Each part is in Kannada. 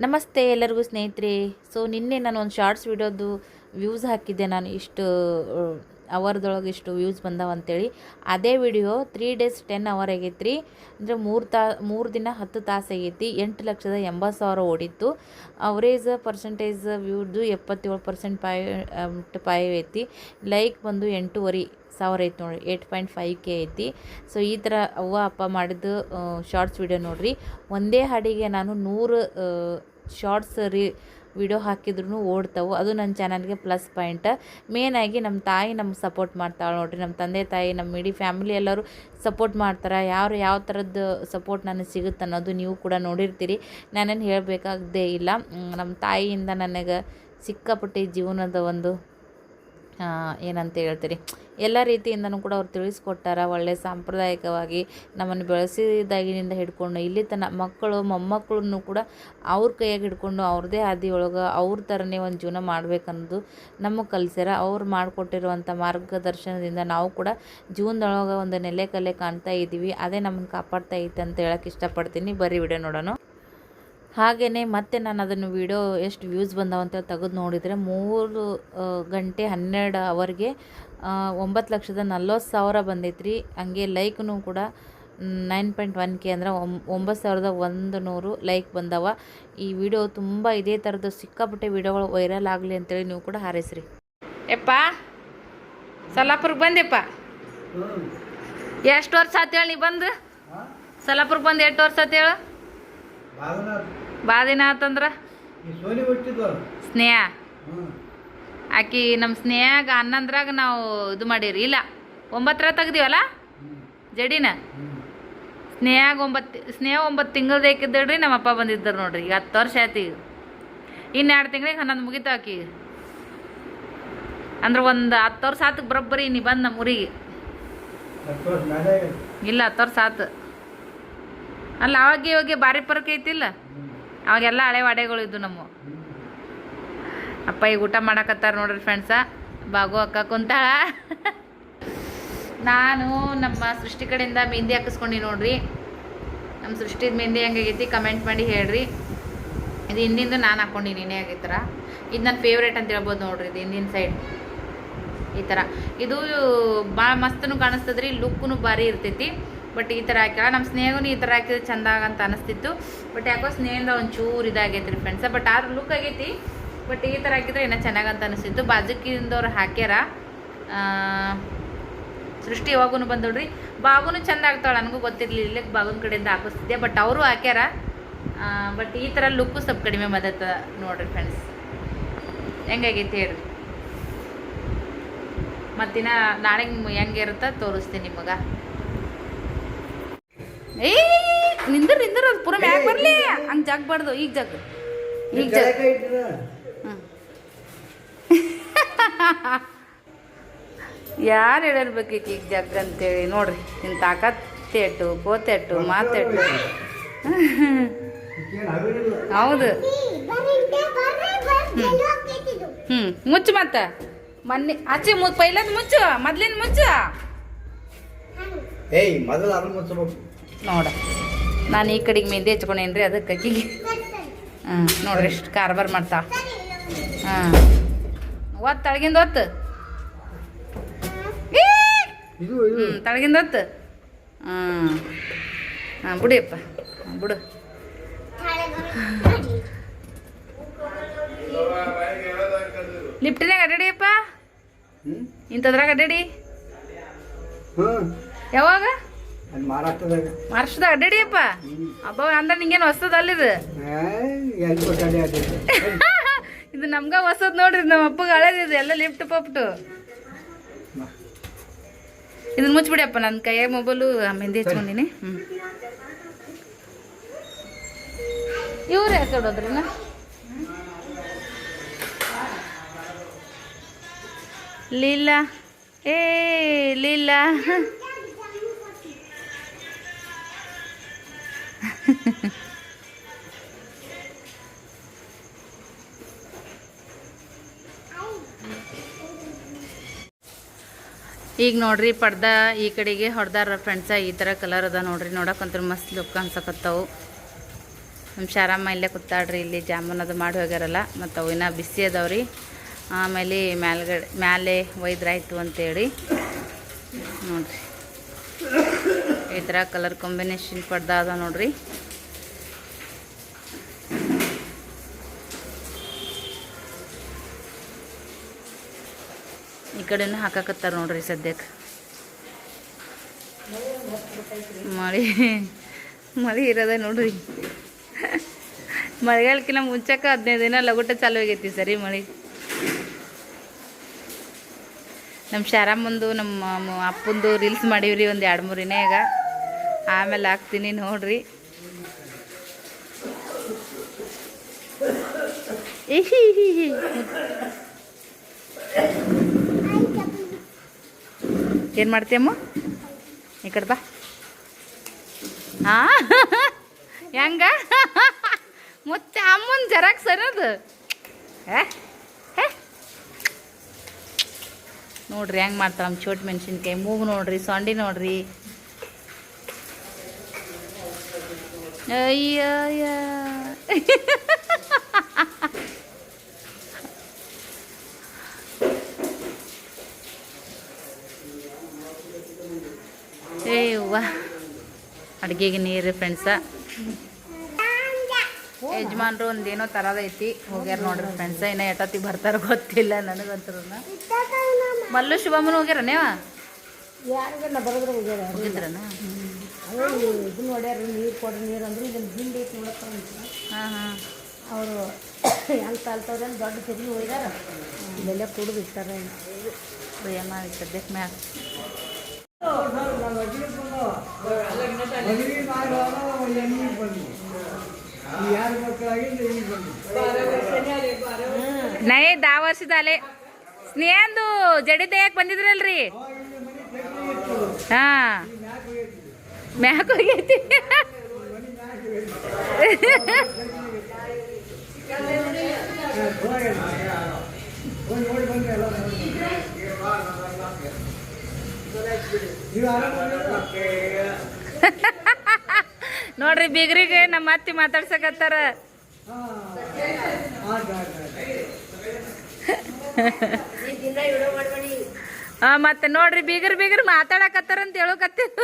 ನಮಸ್ತೆ ಎಲ್ಲರಿಗೂ ಸ್ನೇಹಿತರೆ. ಸೊ ನಿನ್ನೆ ನಾನು ಒಂದು ಶಾರ್ಟ್ಸ್ ವಿಡಿಯೋದು ವ್ಯೂಸ್ ಹಾಕಿದ್ದೆ. ನಾನು ಇಷ್ಟು ಅವರ್ದೊಳಗೆ ಇಷ್ಟು ವ್ಯೂಸ್ ಬಂದಾವ ಅಂತೇಳಿ. ಅದೇ video three days ten hour ಆಗೈತೆ ರೀ ಅಂದರೆ ಮೂರು ತಾ, ಮೂರು ದಿನ ಹತ್ತು ತಾಸು ಆಗೈತಿ. ಎಂಟು ಲಕ್ಷದ ಎಂಬತ್ತು ಸಾವಿರ ಓಡಿತ್ತು. ಅವರೇಜ್ ಪರ್ಸೆಂಟೇಜ್ ವ್ಯೂದು ಎಪ್ಪತ್ತೇಳು ಪರ್ಸೆಂಟ್ ಪಾಯ್ ಪಾಯ್ ಐತಿ. ಲೈಕ್ ಬಂದು ಎಂಟೂವರೆ. ಸಾವಿರ ಐತೆ ನೋಡಿರಿ ಏಯ್ಟ್ ಪಾಯಿಂಟ್ ಫೈವ್ ಕೆ ಐತಿ. ಸೊ ಈ ಥರ ಅವ್ವ ಅಪ್ಪ ಮಾಡಿದ್ದು ಶಾರ್ಟ್ಸ್ ವಿಡಿಯೋ ನೋಡಿರಿ. ಒಂದೇ ಹಾಡಿಗೆ ನಾನು ನೂರು ಶಾರ್ಟ್ಸ್ ರೀ ವಿಡಿಯೋ ಹಾಕಿದ್ರು ಓಡ್ತಾವೆ. ಅದು ನನ್ನ ಚಾನಲ್ಗೆ ಪ್ಲಸ್ ಪಾಯಿಂಟ್ ಮೇನಾಗಿ ನಮ್ಮ ತಾಯಿ ನಮ್ಗೆ ಸಪೋರ್ಟ್ ಮಾಡ್ತಾಳೆ ನೋಡಿರಿ. ನಮ್ಮ ತಂದೆ ತಾಯಿ ನಮ್ಮ ಇಡೀ ಫ್ಯಾಮಿಲಿ ಎಲ್ಲರೂ ಸಪೋರ್ಟ್ ಮಾಡ್ತಾರೆ. ಯಾರು ಯಾವ ಥರದ್ದು ಸಪೋರ್ಟ್ ನನಗೆ ಸಿಗುತ್ತೆ ಅನ್ನೋದು ನೀವು ಕೂಡ ನೋಡಿರ್ತೀರಿ. ನಾನೇನು ಹೇಳಬೇಕಾಗದೇ ಇಲ್ಲ. ನಮ್ಮ ತಾಯಿಯಿಂದ ನನಗೆ ಸಿಕ್ಕಾಪಟ್ಟೆ ಜೀವನದ ಒಂದು ಏನಂತ ಹೇಳ್ತೀರಿ? ಎಲ್ಲ ರೀತಿಯಿಂದನೂ ಕೂಡ ಅವ್ರು ತಿಳಿಸ್ಕೊಟ್ಟಾರ. ಒಳ್ಳೆ ಸಾಂಪ್ರದಾಯಿಕವಾಗಿ ನಮ್ಮನ್ನು ಬೆಳೆಸಿದಾಗಿನಿಂದ ಹಿಡ್ಕೊಂಡು, ಇಲ್ಲಿ ತನ್ನ ಮಕ್ಕಳು, ಮೊಮ್ಮಕ್ಕಳನ್ನು ಕೂಡ ಅವ್ರ ಕೈಯಾಗಿ ಹಿಡ್ಕೊಂಡು ಅವ್ರದ್ದೇ ಹಾದಿಯೊಳಗೆ ಅವ್ರ ಥರನೇ ಒಂದು ಜೀವನ ಮಾಡಬೇಕನ್ನೋದು ನಮ್ಮ ಕಲಿಸ್ಯಾರ ಅವ್ರು ಮಾಡಿಕೊಟ್ಟಿರುವಂಥ ಮಾರ್ಗದರ್ಶನದಿಂದ ನಾವು ಕೂಡ ಜೀವನದೊಳಗೆ ಒಂದು ನೆಲೆ ಕಲೆ ಕಾಣ್ತಾ ಇದ್ದೀವಿ ಅದೇ ನಮ್ಮನ್ನು ಕಾಪಾಡ್ತಾ ಐತೆ ಅಂತ ಹೇಳಕ್ಕೆ ಇಷ್ಟಪಡ್ತೀನಿ. ಬರೀ ವಿಡಿಯೋ ನೋಡೋಣ. ಹಾಗೆಯೇ ಮತ್ತೆ ನಾನು ಅದನ್ನು ವಿಡಿಯೋ ಎಷ್ಟು ವ್ಯೂಸ್ ಬಂದಾವ ಅಂತೇಳಿ ತೆಗೆದು ನೋಡಿದರೆ ಮೂರು ಗಂಟೆ ಹನ್ನೆರಡು ಅವರ್ಗೆ ಒಂಬತ್ತು ಲಕ್ಷದ ನಲ್ವತ್ತು ಸಾವಿರ ಬಂದೈತ್ರಿ. ಹಂಗೆ ಲೈಕ್ನೂ ಕೂಡ ನೈನ್ ಪಾಯಿಂಟ್ ಒನ್ ಕೆ ಅಂದರೆ ಒಂಬತ್ತು ಸಾವಿರದ ಒಂದು ನೂರು ಲೈಕ್ ಬಂದವ. ಈ ವಿಡಿಯೋ ತುಂಬ ಇದೇ ಥರದ ಸಿಕ್ಕಾಪಟ್ಟೆ ವಿಡಿಯೋಗಳು ವೈರಲ್ ಆಗಲಿ ಅಂತೇಳಿ ನೀವು ಕೂಡ ಹಾರೈಸ್ರಿ. ಯಪ್ಪ ಸಲಾಪುರ್ಗೆ ಬಂದೆಪ್ಪ ಎಷ್ಟು ವರ್ಷ ಆತ್ ಹೇಳಿ ನೀ ಬಂದು? ಸಲಾಪುರ್ಗೆ ಬಂದು ಎಷ್ಟು ವರ್ಷ ಆತೇಳು ಹೇಳು? ಬಾ ದಿನ ಆತಂದ್ರ? ಸ್ನೇಹ. ಆಕಿ ನಮ್ಮ ಸ್ನೇಹಾಗ ಹನ್ನೊಂದ್ರಾಗ ನಾವು ಇದು ಮಾಡೀರಿ ಇಲ್ಲ ಒಂಬತ್ತರ ತೆಗ್ದೀವಲ್ಲ? ಜಡಿನ? ಸ್ನೇಹ ಸ್ನೇಹಾಗ ಒಂಬತ್ತು ಸ್ನೇಹ ಒಂಬತ್ತು ತಿಂಗಳದ ನಮ್ಮ ಅಪ್ಪ ಬಂದಿದ್ದರು ನೋಡ್ರಿ. ಈಗ ಹತ್ತು ವರ್ಷ ಆಯ್ತು ಈಗ. ಇನ್ನು ಎರಡು ತಿಂಗಳಿಗೆ ಹನ್ನೊಂದು ಮುಗೀತು ಆಕಿ. ಅಂದ್ರೆ ಒಂದು ಹತ್ತು ವರ್ಷ ಆತು ಬರೋಬ್ಬರಿ ನೀ ಬಂದು ನಮ್ಮ ಊರಿಗೆ. ಇಲ್ಲ ಹತ್ತು ವರ್ಷ ಆತು. ಅಲ್ಲ ಅವಾಗ ಇವಾಗ ಭಾರಿ ಪರಕ್ ಐತಿಲ್ಲ? ಅವಾಗೆಲ್ಲ ಹಳೆ ವಾಡೆಗಳು ಇದ್ದು ನಮ್ಮ. ಅಪ್ಪ ಈಗ ಊಟ ಮಾಡಕತ್ತಾರ ನೋಡ್ರಿ ಫ್ರೆಂಡ್ಸ ಬಾಗು ಅಕ್ಕ ಕುಂತಾಳ. ನಾನು ನಮ್ಮ ಸೃಷ್ಟಿ ಕಡೆಯಿಂದ ಮೆಹಂದಿ ಹಾಕಿಸ್ಕೊಂಡು ನೋಡ್ರಿ. ನಮ್ಮ ಸೃಷ್ಟಿದ ಮೆಹಂದಿ ಹೆಂಗಾಗೈತಿ ಕಮೆಂಟ್ ಮಾಡಿ ಹೇಳ್ರಿ. ಇದು ಹಿಂದಿಂದು ನಾನು ಹಾಕ್ಕೊಂಡಿನಿ ನೀನೇ ಥರ ಇದು ನನ್ನ ಫೇವ್ರೇಟ್ ಅಂತ ಹೇಳ್ಬೋದು ನೋಡ್ರಿ ಇದು ಹಿಂದಿನ ಸೈಡ್ ಈ ಥರ ಇದು ಭಾಳ ಮಸ್ತನು ಕಾಣಿಸ್ತದ್ರಿ ಲುಕ್ಕೂ ಭಾರಿ ಇರ್ತೈತಿ. ಬಟ್ ಈ ಥರ ಹಾಕಿಲ್ಲ. ನಮ್ಮ ಸ್ನೇಹಗೂ ಈ ಥರ ಹಾಕಿದ್ರೆ ಚಂದ ಅಂತ ಅನಿಸ್ತಿತ್ತು. ಬಟ್ ಯಾಕೋ ಸ್ನೇಹಿಂದ ಒಂಚೂರು ಇದಾಗೈತೆ ರೀ ಫ್ರೆಂಡ್ಸ ಬಟ್ ಆದ್ರೂ ಲುಕ್ ಆಗೈತಿ. ಬಟ್ ಈ ಥರ ಹಾಕಿದ್ರೆ ಇನ್ನೂ ಚೆನ್ನಾಗಂತ ಅನಿಸ್ತಿತ್ತು. ಬಾಜುಕಿಂದವ್ರು ಹಾಕ್ಯಾರ. ಸೃಷ್ಟಿ ಯಾವಾಗೂ ಬಂದೋಡ್ರಿ ಬಾಗುನು ಚಂದ ಆಗ್ತಾಳೆ, ನನಗೂ ಗೊತ್ತಿರಲಿಲ್ಲ. ಬಾಗುನ ಕಡೆಯಿಂದ ಹಾಕಿಸ್ತಿದ್ದೆ. ಬಟ್ ಅವರು ಹಾಕ್ಯಾರ. ಬಟ್ ಈ ಥರ ಲುಕ್ಕು ಸ್ವಲ್ಪ ಕಡಿಮೆ ಬಂದತ್ತ ನೋಡ್ರಿ ಫ್ರೆಂಡ್ಸ್ ಹೆಂಗಾಗೈತಿ ಹೇಳ್ರಿ. ಮತ್ತಿನ ನಾಳೆ ಹೆಂಗಿರುತ್ತೆ ತೋರಿಸ್ತೀನಿ ನಿಮಗೆ. ಏ ನಿಂದ್ರ ನಿಂದ್ರ ಅದು ಪೂರ ಮ್ಯಾಗ ಬರ್ಲಿ. ಹಂಗೆ ಜಾಗಬಾರ್ದು ಈಗ ಜಗ್. ಈಗ ಜಗ. ಯಾರು ಹೇಳಿರ್ಬೇಕೀಗ ಈಗ ಜಗ್ ಅಂತೇಳಿ? ನೋಡ್ರಿ ನಿನ್ನ ತಾಕತ್ತೆಟ್ಟು ಕೋತೆಟ್ಟು ಮಾತೆಟ್ಟು. ಹೌದು. ಹ್ಞೂ ಮುಚ್ಚು ಮತ್ತ. ಮೊನ್ನೆ ಆಚೆ ಪೈಲದ್ ಮುಚ್ಚು ಮೊದ್ಲಿನ ಮುಚ್ಚು. ಏಯ್ ಮೊದಲು ಅದನ್ನ ಮುಚ್ಚಬೇಕು. ನೋಡ. ನಾನು ಈ ಕಡೆಗೆ ಮೆಹಂದಿ ಹಚ್ಕೊಂಡೇನ್ರಿ ಅದಕ್ಕೆ ಅಕ್ಕಿಗೆ ಹಾಂ ನೋಡ್ರಿ ಎಷ್ಟು ಕಾರ್ಬಾರ್ ಮಾಡ್ತಾ. ಹಾಂ ಒತ್ತು ತಳಗಿಂದ ಒತ್ತು ಹ್ಞೂ ತಳಗಿಂದ ಹೊತ್ತು ಹಾಂ ಹಾಂ ಬಿಡಿಯಪ್ಪ. ಬಿಡು. ಲಿಫ್ಟಿನಾಗ ಅಡ್ಡಾಡಿಯಪ್ಪ? ಇಂಥದ್ರಾಗ ಅಡ್ಡಾಡಿ? ಯಾವಾಗ? ಮಹಾರಾಷ್ಟ್ರದಾಗ ಮಹಾರಾಷ್ಟ್ರದಾಗ ಅಡ್ಡಾಡಿಯಪ್ಪ. ಅಬ್ಬ ಅಂದ್ರೆ ನಿಂಗೇನು ಹೊಸದ ಅಲ್ಲಿದು? ಇದು ನಮ್ಗ ಹೊಸದ್ ನೋಡ್ರಿ ನಮ್ಮ ಅಪ್ಪಗೆ ಹಳೇದಿದು ಎಲ್ಲ ಲಿಫ್ಟ್ ಪಪ್ಟು ಇದನ್ನ ಮುಚ್ಚಿಬಿಡಿಯಪ್ಪ ನನ್ನ ಕೈಯಾಗ ಮೊಬೈಲು ಮೆಹಂದಿ ಹಚ್ಕೊಂಡಿನಿ. ಹ್ಞೂ ಇವ್ರು ಯಾಕೆ ಹೊಡೋದ್ರಿನ ಲೀಲಾ. ಏ ಲೀಲಾ. ಈಗ ನೋಡ್ರಿ ಪಡ್ದ ಈ ಕಡೆಗೆ ಹೊಡೆದಾರ ಫ್ರೆಂಡ್ಸ ಈ ಥರ ಕಲರ್ ಅದ ನೋಡ್ರಿ. ನೋಡಕ್ಕಂತೂ ಮಸ್ತ್ ಲುಕ್ ಅನ್ಸಕತ್ತವು. ನಮ್ಮ ಶಾರಮ್ಮ ಇಲ್ಲೇ ಕೂತಾಡ್ರಿ ಇಲ್ಲಿ ಜಾಮೂನ್ ಅದು ಮಾಡಿ ಹೋಗ್ಯಾರಲ್ಲ, ಮತ್ತು ಅವು ಇನ್ನೂ ಬಿಸಿ ಅದಾವ್ರಿ. ಆಮೇಲೆ ಮ್ಯಾಲ್ಗಡೆ, ಮ್ಯಾಲೆ ಒಯ್ದ್ರಾಯ್ತು ಅಂತೇಳಿ. ನೋಡ್ರಿ. ಈ ಥರ ಕಲರ್ ಕಾಂಬಿನೇಷನ್ ಪಡ್ದ ಅದ ನೋಡ್ರಿ. ಕಡೆನೂ ಹಾಕಾಕತ್ತಾರ ನೋಡ್ರಿ ಸದ್ಯಕ್ಕೆ. ಮಳೆ ಮಳೆ ಇರೋದ ನೋಡ್ರಿ. ಮಳೆಗಾಲಕ್ಕಿಂತ ಮುಂಚೆಕ ಹದಿನೈದು ದಿನ ಲಗುಟ ಚಾಲು ಆಗೈತಿ ಸರಿ ಮಳೆ. ನಮ್ಮ ಶಾರಮ್ಮಂದು, ನಮ್ಮ ಅಪ್ಪಂದು ರೀಲ್ಸ್ ಮಾಡೀವ್ರಿ ಒಂದು ಎರಡು ಮೂರು ದಿನಾಗ ಆಮೇಲೆ ಹಾಕ್ತೀನಿ ನೋಡ್ರಿ. ಇಹಿ ಇಹಿ ಇಹಿ. ಏನು ಮಾಡ್ತೀಯಮ್ಮ ಈ ಕಡೆ ಬಾ. ಹಾ ಹೆಂಗ? ಮತ್ತೆ ಅಮ್ಮನ ಜೆರಾಕ್ಸ್ ಅನ್ನೋದು. ನೋಡ್ರಿ ಹೆಂಗೆ ಮಾಡ್ತಾಳ ನಮ್ಮ ಚೋಟ್ ಮೆಣಸಿನ್ಕಾಯಿ. ಮೂಗು ನೋಡ್ರಿ, ಸೊಂಡಿ ನೋಡ್ರಿ. ಅಯ್ಯಯ್ಯ. ಏವ್ವ ಅಡುಗೆಗೆ ನೀರು ಫ್ರೆಂಡ್ಸ ಯಜಮಾನ್ರು ಒಂದೇನೋ ತರದೈತಿ ಹೋಗ್ಯಾರ ನೋಡ್ರಿ ಫ್ರೆಂಡ್ಸ ಇನ್ನೂ ಎಟೊತ್ತಿಗೆ ಬರ್ತಾರ ಗೊತ್ತಿಲ್ಲ ನನಗಂತರ. ಮಲ್ಲು ಶುಭಮ್ಮನ ಹೋಗ್ಯಾರ ನೀವ? ಯಾರಿಗೆಲ್ಲ ಬರೋದ್ರ ಹೋಗ್ಯಾರ ಹೋಗಿದ್ರನ? ಇದನ್ನ ಇದು ನೋಡ್ಯಾರ ನೀರು ಕೊಡ್ರಿ ನೀರು ಅಂದ್ರೆ ಇದನ್ನ ಹಿಂಡಿ ಐತಿ ನೋಡಪ್ಪ ಹಾಂ ಹಾಂ. ಅವರು ಹೆಂಗೆ ತಾಳ್ತವ್ರೆ ದೊಡ್ಡ ತಿರುಗಿ ಹೋಗ್ಯಾರ ಇಲ್ಲೆಲ್ಲ ಕುಡಿದು ಇಟ್ಟಾರ ಪ್ರಿಯಮ್ಮ ಸದ್ಯಕ್ಕೆ ಮ್ಯಾಗ ಮದುವೆ ಮಾಡುವಾಗ ಬಂದು. ಯಾರು ಮಕ್ಕಳಾಗಿಂದ ಈಗ ಬಂದು. ನೈ ದಾ ವರ್ಷದ ಅಲೆ ಸ್ನೇಹಂದು ಜಡಿ ತೆಗಿಯಕ್ ಬಂದಿದ್ರಲ್ರಿ? ಹಾ. ಮ್ಯಾಕ್ ಹೋಗೈತಿ ಬಂದ್ರೆ ಎಲ್ಲ ನೀವು ಆರಾಮ ನೋಡ್ರಿ ಬಿಗ್ರಿಗೆ ನಮ್ಮ ಅತ್ತಿ ಮಾತಾಡ್ಸಕತ್ತಾರ. ಮತ್ತೆ ನೋಡ್ರಿ ಬೀಗರ್ ಬೀಗರ್ ಮಾತಾಡಕತ್ತಾರ ಅಂತ ಹೇಳಕತ್ತಿ.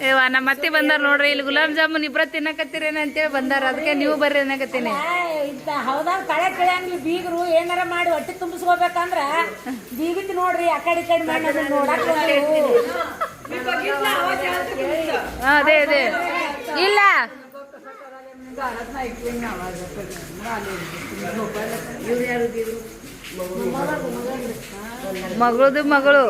ಏವ ನಮ್ಮ ಅತ್ತಿ ಬಂದಾರ ನೋಡ್ರಿ ಇಲ್ಲಿ ಗುಲಾಬ್ ಜಾಮೂನ್ ಇಬ್ರ ತಿನ್ನಕತ್ತಿರೇನ ಅಂತೇಳಿ ಬಂದಾರ. ಅದಕ್ಕೆ ನೀವು ಬರ್ರಿ ಅನ್ನಕತ್ತೀನಿ. ಹೌದಾ ಕಳೆ ಕಳೆಯಂಗಿಲ್ಲ ಬೀಗರು ಏನಾರ ಮಾಡಿ ಹೊಟ್ಟೆ ತುಂಬಿಸ್ಕೋಬೇಕಂದ್ರ ಬೀಗಿತ್ ನೋಡ್ರಿ ಆ ಕಡೆ ಈ ಕಡೆ ಮಾಡಿ ಅದನ್ನ ನೋಡಕ್ ಅದೇ ಅದೇ. ಇಲ್ಲ. ಮಗಳದು ಮಗಳು.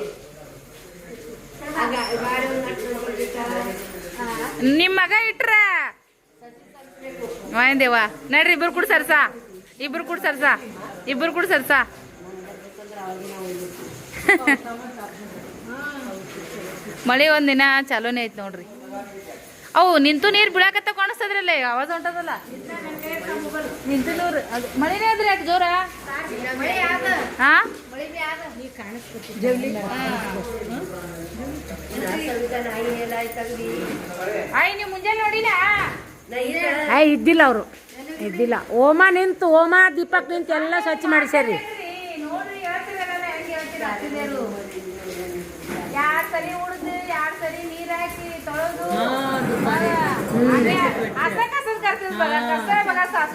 ನಿಮ್ಮ ಮಗ ಇಟ್ರ? ಮಾಯಂದೇವ ನಡ್ರಿ, ಇಬ್ರು ಕೂಡ ಸರ್ಸ. ಇಬ್ರು ಕೂಡ ಸರ್ಸ. ಇಬ್ರು ಕೂಡ ಸರ್ಸ. ಮಳೆ ಒಂದಿನ ಚಾಲೂನೇ ಐತ್ ನೋಡ್ರಿ. ಅವು ನಿಂತು ನೀರು ಬಿಳಕತ್ತ ಕಾಣಿಸ್ತದ್ರಲ್ಲ, ಆವಾಜ್ ಹೊಂಟದಲ್ಲ. ಮಳೆನೇ ಅದ್ರಿ ಯಾಕೆ ಜೋರ? ಹಾ? ನೀವು ಮುಂಜಾನೆ ನೋಡಿಲ್ಲ? ಏ ಇದ್ದಿಲ್ಲ ಅವರು. ಇದ್ದಿಲ್ಲ. ಓಮ ನಿಂತು ಓಮ ದೀಪಕ್ ನಿಂತು ಎಲ್ಲ ಸ್ವಚ್ಛ ಮಾಡಿಸ್ಯಾರಿ. ಯಾರ್ ಸರಿ ಉಡ್ದು ಯಾರ್ ಸರಿ ನೀರ್ ಹಾಕಿ ತೊಳೆದು ಕಸದ್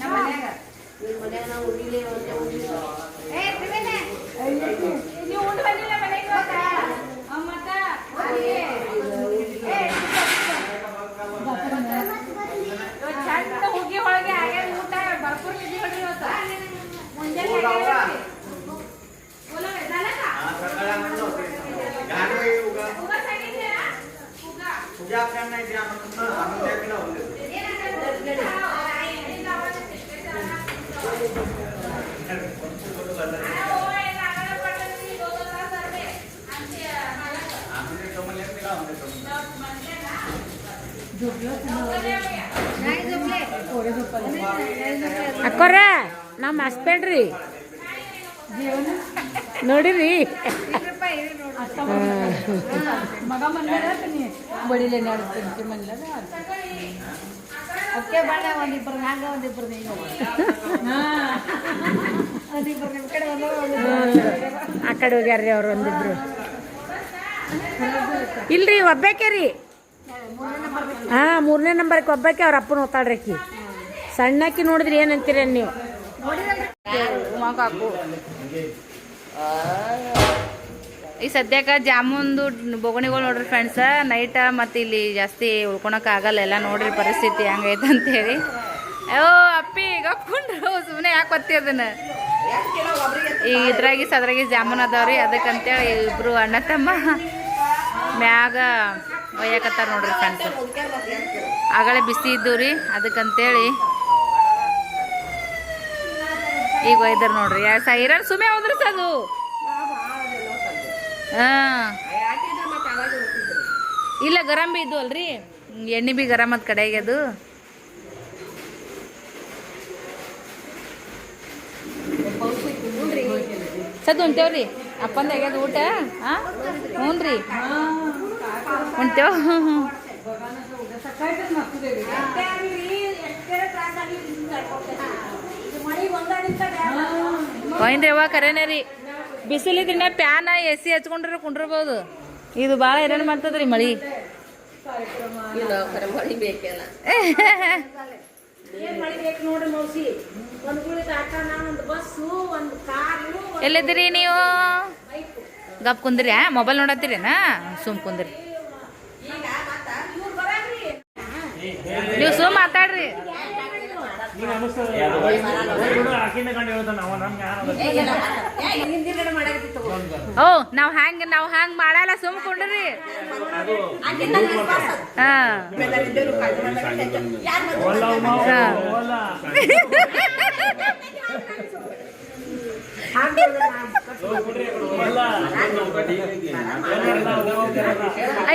ನಮ್ಮ ಮನ್ಯಾಗ ಏ, ತ್ರಿವೇಣಿ, ನೀವು ಅಕ್ಕೋರ ನಮ್ಮ ಹಸ್ಬೆಂಡ್ ರೀ. ನೋಡಿರಿ. ಮಗ ಬಡಿಲೆ ಹಂಗ ಆ ಕಡೆ ಹೋಗ್ಯಾರ್ರಿ ಅವ್ರು ಒಂದಿಬ್ರು. ಇಲ್ರಿ, ಒಬ್ಬಾಕೆ ರೀ. ಹಾಂ, ಮೂರನೇ ನಂಬರ್ಗೆ ಒಬ್ಬಾಕೆ, ಅವ್ರ ಅಪ್ಪನ ಓದ್ತಾಳ್ರಿ ಸಣ್ಣಕ್ಕಿ ನೋಡಿದ್ರಿ ಏನಂತೀರ ನೀವು? ಈ ಸದ್ಯಕ್ಕೆ ಜಾಮೂನ್ದು ಬೊಗಣಿಗಳು ನೋಡ್ರಿ ಫ್ರೆಂಡ್ಸ ನೈಟ ಮತ್ತು ಇಲ್ಲಿ ಜಾಸ್ತಿ ಉಳ್ಕೊಳಕ್ ಆಗಲ್ಲ, ಎಲ್ಲ ನೋಡ್ರಿ ಪರಿಸ್ಥಿತಿ ಹಂಗೈತೆ ಅಂತೇಳಿ ಓ ಅಪ್ಪಿ ಗಪ್ಕೊಂಡ್ರು ಸುಮ್ಮನೆ ಯಾಕೆ ಒತ್ತಿ ಅದನ್ನ? ಈಗ ಇದ್ರಾಗಿ ಸದ್ರಾಗಿ ಜಾಮೂನ್ ಅದಾವ್ರಿ, ಅದಕ್ಕಂತೇಳಿ ಇಬ್ರು ಅಣ್ಣ ತಮ್ಮ ಮ್ಯಾಗ ಒಯ್ಯಕತ್ತಾರ ನೋಡ್ರಿ ಫ್ರೆಂಡ್ಸ್. ಆಗಲೇ ಬಿಸಿ ಇದ್ದು ರೀ, ಅದಕ್ಕಂತೇಳಿ ಈಗ ಒಯ್ದಾರ ನೋಡ್ರಿ. ಸೈರನ್ ಸುಮ್ಮನೆ ಹೋದ್ರಿ ಅದು. ಹಾಂ. ಇಲ್ಲ, ಗರಂ ಬಿ ಇದ್ದು ಅಲ್ರಿ. ಎಣ್ಣೆ ಬಿ ಗರಂ ಅದ ಕಡೆಗೆ ಅದು ಸದ್ ಉಂಟೇವ್ರಿ ಅಪ್ಪಂದ ಆಗ್ಯದ ಊಟ ಹ್ಞೂ ರೀ ಉಣ್ತೇವ್ ಹೋಯ್ನ್ರಿ ಅವ್ವ ಕರೆನೇ ರೀ. ಬಿಸಿಲಿದ್ರೆ ಪ್ಯಾನ ಎ ಸಿ ಹಚ್ಕೊಂಡ್ರೆ ಕುಂಡಿರ್ಬೋದು. ಇದು ಭಾಳ ಏನೇನು ಮಾಡ್ತದ್ರಿ ಮಳಿ? ಏನ್ ಮಳಿ ಬೇಕು ನೋಡ್ರಿ ಮೌಸಿ. ಒಂದ್ ಗುಳಿಗೆ ಆಟನ ಒಂದು ಬಸ್ಸು ಒಂದು ಕಾರು ಎಲ್ಲಿದ್ದೀರಿ ನೀವು? ಗಪ್ ಕುಂದ್ರಿ ಮೊಬೈಲ್ ನೋಡತ್ತೀರೇನಾ? ಸುಮ್ ಕುಂದ್ರಿ. ನೀವು ಸುಮ್ ಮಾತಾಡ್ರಿ. ಓ, ನಾವ್ ಹ್ಯಾಂಗ, ನಾವ್ ಹ್ಯಾಂಗ್ ಮಾಡಲ್ಲ, ಸುಮ್ ಕುಂಡ್ರಿ.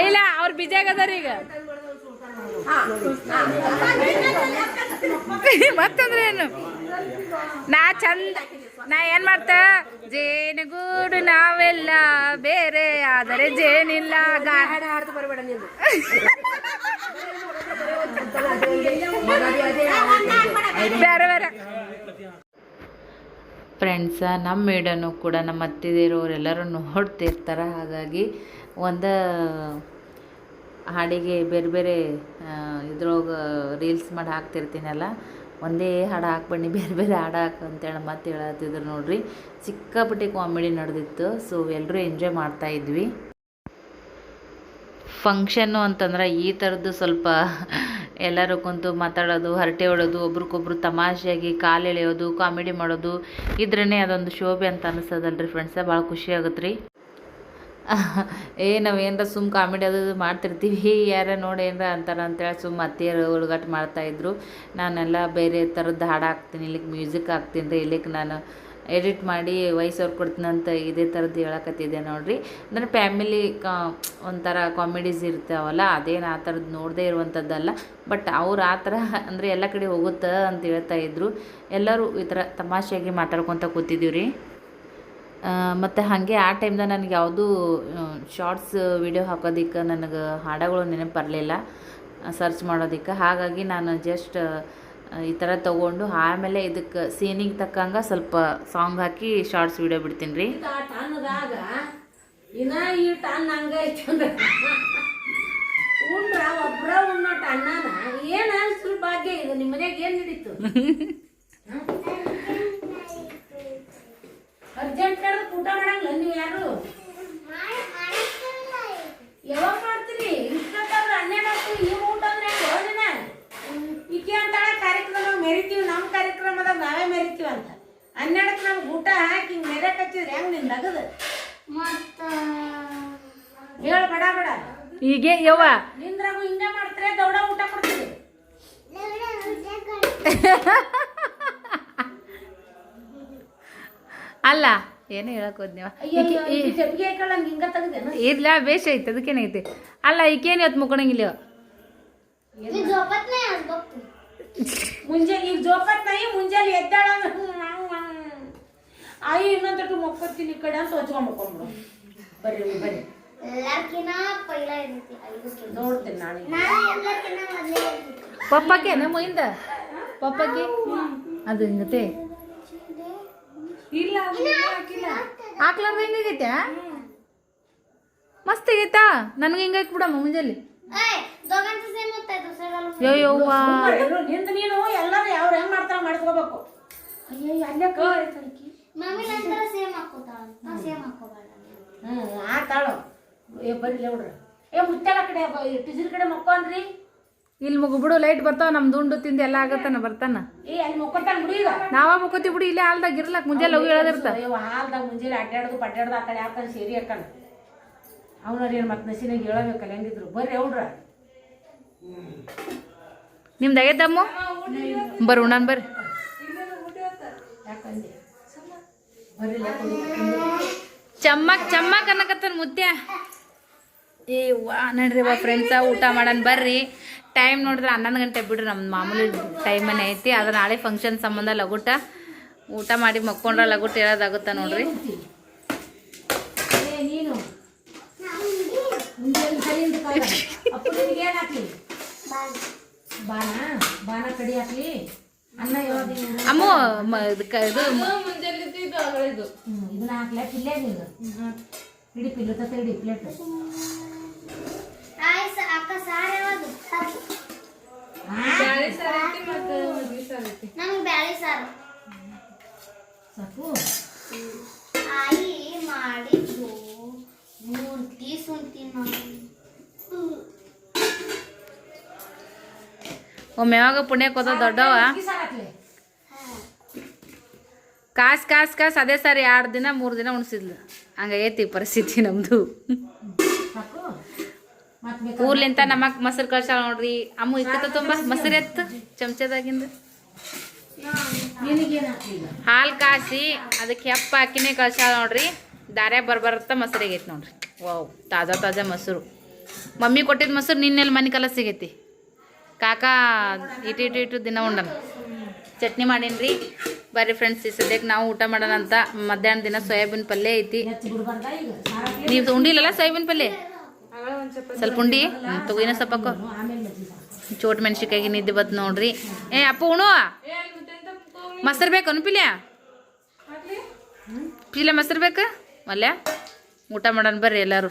ಇಲ್ಲ, ಅವ್ರ ಬಿಜಿ ಆಗದಾರ ಈಗ. ಮತ್ತಂದ್ರೆ ಏನು? ನಾ ಚಂದ ನಾ ಏನ್ ಮಾಡ್ತ? ಜೇನುಗೂಡು ನಾವೆಲ್ಲ ಬೇರೆ ಆದರೆ ಜೇನಿಲ್ಲ ಬೇರೆ ಬೇರೆ. ಫ್ರೆಂಡ್ಸ ನಮ್ಮ ಮೇಡನು ಕೂಡ ನಮ್ಮ ಅತ್ತಿದಿರೋರೆಲ್ಲರೂ ನೋಡ್ತಿರ್ತಾರೆ. ಹಾಗಾಗಿ ಒಂದು ಹಾಡಿಗೆ ಬೇರೆ ಬೇರೆ ಇದ್ರೊಳಗೆ ರೀಲ್ಸ್ ಮಾಡಿ ಹಾಕ್ತಿರ್ತೀನಲ್ಲ, ಒಂದೇ ಹಾಡು ಹಾಕ್ಬಣ್ಣಿ ಬೇರೆ ಬೇರೆ ಹಾಡು ಹಾಕು ಅಂತೇಳಿ ಮತ್ತೆ ಹೇಳತ್ತಿದ್ರು ನೋಡ್ರಿ. ಸಿಕ್ಕಾಪಟ್ಟೆ ಕಾಮಿಡಿ ನಡೆದಿತ್ತು ಸೊ ಎಲ್ಲರೂ ಎಂಜಾಯ್ ಮಾಡ್ತಾ ಇದ್ವಿ. ಫಂಕ್ಷನ್ನು ಅಂತಂದ್ರೆ ಈ ಥರದ್ದು ಸ್ವಲ್ಪ ಎಲ್ಲರೂ ಕುಂತು ಮಾತಾಡೋದು, ಹರಟೆ ಹೊಡೋದು ಒಬ್ರಿಗೊಬ್ರು ತಮಾಷೆಯಾಗಿ ಕಾಲು ಎಳೆಯೋದು ಕಾಮಿಡಿ ಮಾಡೋದು ಇದ್ರೇ ಅದೊಂದು ಶೋಭೆ ಅಂತ ಅನಿಸ್ತದಲ್ರಿ ಫ್ರೆಂಡ್ಸ ಭಾಳ ಖುಷಿ ಆಗುತ್ತೆ ರೀ ಏ, ನಾವು ಏನರ ಸುಮ್ಮ ಕಾಮಿಡಿ ಅದು ಮಾಡ್ತಿರ್ತೀವಿ. ಯಾರ ನೋಡಿ ಏನರ ಅಂತಾರ ಅಂತೇಳಿ ಸುಮ್ಮ ಅತ್ತಿಯರು ಹುಡುಗಾಟ ಮಾಡ್ತಾಯಿದ್ರು ನಾನೆಲ್ಲ ಬೇರೆ ಥರದ್ದು ಹಾಡು ಹಾಕ್ತೀನಿ, ಇಲ್ಲಿಗೆ ಮ್ಯೂಸಿಕ್ ಹಾಕ್ತೀನಿ ರೀ ಇಲ್ಲಿಗೆ ನಾನು ಎಡಿಟ್ ಮಾಡಿ ವಾಯ್ಸ್ ಅವ್ರು ಕೊಡ್ತೀನಂತ ಇದೇ ಥರದ್ದು ಹೇಳಕತ್ತಿದ್ದೆ ನೋಡಿರಿ. ಅಂದರೆ ಫ್ಯಾಮಿಲಿ ಕಾ, ಒಂಥರ ಕಾಮಿಡೀಸ್ ಇರ್ತಾವಲ್ಲ, ಅದೇನು ಆ ಥರದ್ದು ನೋಡದೇ ಇರುವಂಥದ್ದಲ್ಲ ಬಟ್ ಅವ್ರು ಆ ಥರ ಅಂದರೆ ಎಲ್ಲ ಕಡೆ ಹೋಗುತ್ತೆ ಅಂತ ಹೇಳ್ತಾ ಇದ್ರು. ಎಲ್ಲರೂ ಈ ಥರ ತಮಾಷೆಯಾಗಿ ಮಾತಾಡ್ಕೊತ ಕೂತಿದ್ದೀವಿ ರೀ ಮತ್ತು ಹಾಗೆ ಆ ಟೈಮ್ದಾಗ ನನಗೆ ಯಾವುದೂ ಶಾರ್ಟ್ಸ್ ವಿಡಿಯೋ ಹಾಕೋದಿಕ್ಕೆ ನನಗೆ ಹಾಡಗಳು ನೆನಪು ಬರಲಿಲ್ಲ ಸರ್ಚ್ ಮಾಡೋದಿಕ್ಕೆ. ಹಾಗಾಗಿ ನಾನು ಜಸ್ಟ್ ಈ ಥರ ತೊಗೊಂಡು ಆಮೇಲೆ ಇದಕ್ಕೆ ಸೀನಿಗೆ ತಕ್ಕಂಗೆ ಸ್ವಲ್ಪ ಸಾಂಗ್ ಹಾಕಿ ಶಾರ್ಟ್ಸ್ ವಿಡಿಯೋ ಬಿಡ್ತೀನಿ ರೀ. ಏನು ಭಾಗ್ಯ ಇದು ನಿಮ್ಮ ಮನೆಗೆ ಏನು ನಡೀತು? ಅರ್ಜೆಂಟ್ ಊಟ ಮಾಡಂಗಿಲ್ಲ ನೀವು ಯಾರು? ಯಾವಾಗ ಮಾಡ್ತೀರಿ? ಇಷ್ಟೊತ್ತಾದ್ರೆ ಹನ್ನೆರಡು ಮಾಡ್ತೀವಿ ನೀವು ಊಟ ಅಂದ್ರೆ ಯೋಜನೆ ಈಕೆ ಅಂತಾಳೆ ಕಾರ್ಯಕ್ರಮ ಮೆರಿತೀವಿ ನಮ್ಮ ಕಾರ್ಯಕ್ರಮದಾಗ ನಾವೇ ಮೆರಿತೀವಿ ಅಂತ. ಹನ್ನೆರಡಕ್ಕೆ ನಮ್ಗೆ ಊಟ ಹಾಕಿ ಹಿಂಗೆ ಮೆರೆ ಕಚ್ಚಿದ್ರೆ ಹೆಂಗ್ ನಿನ್ ನಗದು? ಹೇಳ ಬೇಡ ಬೇಡ. ಹೀಗೆ ಯವ್ವ. ನಿಂದ್ರಾಗು ಹಿಂಗೆ ಮಾಡ್ತಾರೆ ದೌಡ ಊಟ ಕೊಡ್ತೀವಿ. ಅಲ್ಲ ಏನು ಹೇಳಕ್ ಹೋದ್ನೇವ? ಇರ್ಲ ಬೇಷ ಐತೆ ಅದಕ್ಕೇನೈತಿ ಅಲ್ಲ ಈಕೇನು ಇವತ್ತು ಮುಕ್ಕೊಳಂಗಿಲ್ಲ ಮುಂಜಾನೆ ಈಗ ಜೋಪತ್ ನಾಯಿ ಮುಂಜಾನೆ ಎದ್ದಾಳ ಆಯಿ ಇನ್ನೊಂದು ಮೊಕ್ಕೊತೀನಿ ಈ ಕಡೆ ಬರ್ರಿ ಬರ್ರಿ. ನಾಳೆ. ಇರ್ತಿತ್ತು ಪಪ್ಪಕ್ಕೆ ನಮ್ಮ ಇಂದ ಪಪ್ಪಕ್ಕೆ ಅದು ಹಿಂಗತೆ? ಇಲ್ಲ ಹಾಕ್ಲಾರ್ದ ಹಿಂಗೈತೆ ಮಸ್ತ್ ಆಗೈತಾ? ನನ್ಗೆ ಹಿಂಗಾಯ್ತು ಬಿಡಮ್ಮ ಮುಂಜಾನೆ. ಯೋ ಯವ್ವ ನಿಂದ ನೀನು ಎಲ್ಲರೂ ಅವ್ರು ಹೆಂಗ್ ಮಾಡ್ತಾರ ಮಾಡ್ಕೋಬೇಕು ಅಯ್ಯೋ ಅಲ್ಲೇ ಕೈ ಮಮ್ಮಿ ನಂತರ ಸೇಮ್ ಹಾಕೋತಾಳ ನಾ ಸೇಮ್ ಹಾಕೋಬಾರ್ದ ಹ್ಞೂ ಆತಾಳು ಏ ಬರ್ರಿ ಹುಡ್ರ ಏ ಮುತ್ತೆಲ್ಲ ಕಡೆ ಟಿಜಿಲ್ ಕಡೆ ಮಕ್ಕೊಂಡ್ರಿ. ಇಲ್ಲಿ ಮುಗಿಬಿಡು ಬಿಡು ಲೈಟ್ ಬರ್ತಾವ ನಮ್ ದುಂಡು ತಿಂದು ಎಲ್ಲ ಆಗತ್ತಾನ ಬರ್ತಾನ. ನಾವ ಮುಕ್ಕೋತಿ ಬಿಡು ಇಲ್ಲೇ ಹಾಲ್ದಾಗ ಇರ್ಲಕ್ ಮುಂಜಾನೆ ಲವ್ ಹೇಳದಿರ್ತ ಹಾಲ್ದಾಗ ಮುಂಜಾನೆ ಅಡ್ಡಾಡ್ದು ಪಡ್ಡಾಡ್ದು ಆ ಕಡೆ ಹಾಕೊಂಡು ಸೇರಿ ಹಾಕಣ. ಅವನವ್ರು ಏನು ಮತ್ತೆ ನಸಿನಾಗ ಹೇಳಬೇಕಲ್ಲ ಹೆಂಗಿದ್ರು? ಬರ್ರಿ ಅವ್ರ ನಿಮ್ದು ಆಗೈತಮ್ಮ ಬರ್ರಿ ಉಣ್ಣನ್ ಬರ್ರಿ. ಚಮ್ಮಕ್ ಚಮ್ಮಕ್ ಅನ್ನಕತ್ತನ್ ಮುತ್ಯ. ಏ ವಾ ನಡ್ರಿ ವಾ ಫ್ರೆಂಡ್ಸ ಊಟ ಮಾಡನ್ ಬರ್ರಿ. ಟೈಮ್ ನೋಡಿದ್ರೆ ಹನ್ನೊಂದು ಗಂಟೆ ಬಿಡ್ರಿ ನಮ್ಮ ಮಾಮೂಲಿ ಟೈಮನ್ನೇ ಐತಿ. ಆದ್ರೆ ನಾಳೆ ಫಂಕ್ಷನ್ ಸಂಬಂಧ ಲಗುಟ ಊಟ ಮಾಡಿ ಮಕ್ಕೊಂಡ್ರೆ ಲಗುಟ್ ಹೇಳೋದಾಗುತ್ತ ನೋಡ್ರಿ? ಅಮ್ಮ ಇದು ಹ್ಮ್, ಪುಣ್ಯ ಸಾರ್ ಬ್ಯಾಳಿ ಸಾಕು ಮಾಡಿದ್ದು ಒಮ್ಮೆ ಯಾವಾಗ ಪುಣ್ಯಕ್ಕೆ ಹೋದ ದೊಡ್ಡವ? ಕಾಸ್ ಕಾಸ್ ಕಾಸ್ ಅದೇ ಸರಿ ಎರಡು ದಿನ ಮೂರು ದಿನ ಉಣಿಸಿದ್ಲು. ಹಂಗಾಗೈತಿ ಪರಿಸ್ಥಿತಿ ನಮ್ಮದು ಊರ್ಲಿಂತ ನಮ್ಮಕ್ ಮೊಸರು ಕಳ್ಸಾಳ ನೋಡ್ರಿ. ಅಮ್ಮ ಇಕ್ಕತ್ತ ತುಂಬಾ ಮೊಸರು ಎತ್ತು ಚಮಚದಾಗಿಂದ. ಹಾಲ್ ಕಾಸಿ ಅದಕ್ಕೆ ಹೆಪ್ಪ ಹಾಕಿನೇ ಕಳ್ಸಾಳ ನೋಡ್ರಿ. ದಾರ್ಯಾಗ ಬರ್ಬರತ್ತ ಮೊಸರು ಆಗೈತಿ ನೋಡ್ರಿ. ವಾವ್ ತಾಜಾ ತಾಜಾ ಮೊಸರು. ಮಮ್ಮಿ ಕೊಟ್ಟಿದ್ದ ಮೊಸರು ನಿನ್ನೆಲ್ಲಿ ಮನೆ ಕಲ ಸಿಗೈತಿ. ಕಾಕಾ ಇಟ್ಟು ಇಟ್ಟು ಇಟ್ಟು ದಿನ ಉಂಡನ. ಚಟ್ನಿ ಮಾಡೀನ್ರಿ. ಬರ್ರಿ ಫ್ರೆಂಡ್ಸ್ ಈ ಸದ್ಯಕ್ಕೆ ನಾವು ಊಟ ಮಾಡೋಣ ಅಂತ ಮಧ್ಯಾಹ್ನ ದಿನ ಸೋಯಾಬೀನ್ ಪಲ್ಯ ಐತಿ. ನೀವು ಉಂಡಿಲ್ಲಲ್ಲ ಸೋಯಾಬೀನ್ ಪಲ್ಯ? ಸ್ವಲ್ಪ ಉಂಡಿ. ತಗೋ ಸಪ್ಪಕ್ಕೋ ಸ್ವಲ್ಪ. ಚೋಟ್ ಮೆಣಸಿಕಾಯಿ ನಿದ್ದೆ ಬತ್ ನೋಡ್ರಿ. ಏ, ಅಪ್ಪ, ಉಣು. ಮೊಸರು ಬೇಕು, ಅನ್ಪಿಲ್ಯ? ಪಿಲ್ಯ ಮೊಸರು ಬೇಕು? ಮಲ್ಯ? ಊಟ ಮಾಡೋಣ ಬರ್ರಿ ಎಲ್ಲರೂ.